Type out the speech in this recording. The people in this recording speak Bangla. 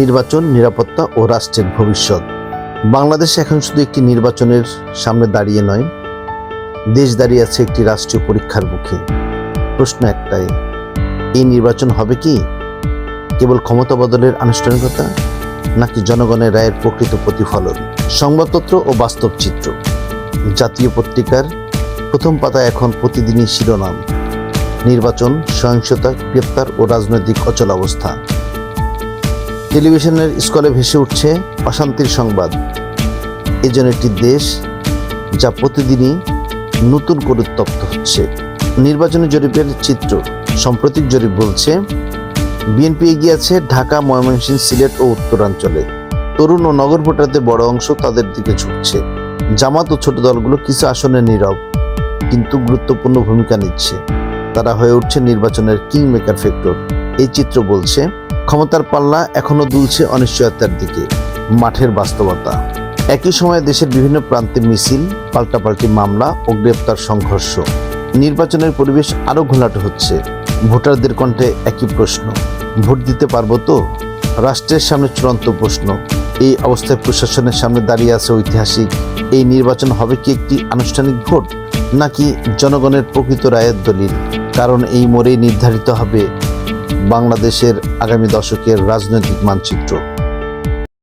নির্বাচন, নিরাপত্তা ও রাষ্ট্রের ভবিষ্যৎ। বাংলাদেশ এখন শুধু একটি নির্বাচনের সামনে দাঁড়িয়ে নয়, দেশ দাঁড়িয়ে আছে একটি রাষ্ট্রীয় পরীক্ষার মুখে প্রশ্ন একটাই, এই নির্বাচন হবে কি? কেবল ক্ষমতা বদলের আনুষ্ঠানিকতা, নাকি জনগণের রায়ের প্রকৃত প্রতিফলন? সংবাদপত্র ও বাস্তব চিত্র। জাতীয় পত্রিকার প্রথম পাতা এখন প্রতিদিনই শিরোনাম, নির্বাচন, সহিংসতা, গ্রেপ্তার ও রাজনৈতিক অচলাবস্থা। টেলিভিশনের স্কলে ভেসে উঠছে অশান্তির সংবাদ। এ যেন একটি দেশ যা প্রতিদিনই নতুন করে উত্তপ্ত হচ্ছে। নির্বাচনী জরিপের চিত্র। সাম্প্রতিক জরিপ বলছে, বিএনপি এগিয়ে আছে ঢাকা, ময়মনসিংহ, সিলেট ও উত্তরাঞ্চলে। তরুণ ও নগর ভোটারদের বড় অংশ তাদের দিকে ঝুঁকছে জামাত ও ছোট দলগুলো কিছু আসনে নীরব, কিন্তু গুরুত্বপূর্ণ ভূমিকা নিচ্ছে। তারা হয়ে উঠছে নির্বাচনের কিং মেকার ফ্যাক্টর। এই চিত্র বলছে ক্ষমতার পাল্লা এখনও দুলছে অনিশ্চয়তার দিকে। মাঠের বাস্তবতা। একই সময়ে দেশের বিভিন্ন প্রান্তে মিছিল, পাল্টাপাল্টি মামলা ও গ্রেপ্তার সংঘর্ষ। নির্বাচনের পরিবেশ আরও ঘোলাটে হচ্ছে। ভোটারদের কণ্ঠে একই প্রশ্ন, ভোট দিতে পারব তো? রাষ্ট্রের সামনে চূড়ান্ত প্রশ্ন, এই অবস্থায় প্রশাসনের সামনে দাঁড়িয়ে আছে ঐতিহাসিক, এই নির্বাচন হবে কি একটি আনুষ্ঠানিক ভোট? নাকি জনগণের প্রকৃত রায়ের দলিল? কারণ এই মোড়েই নির্ধারিত হবে বাংলাদেশের আগামী দশকের রাজনৈতিক মানচিত্র।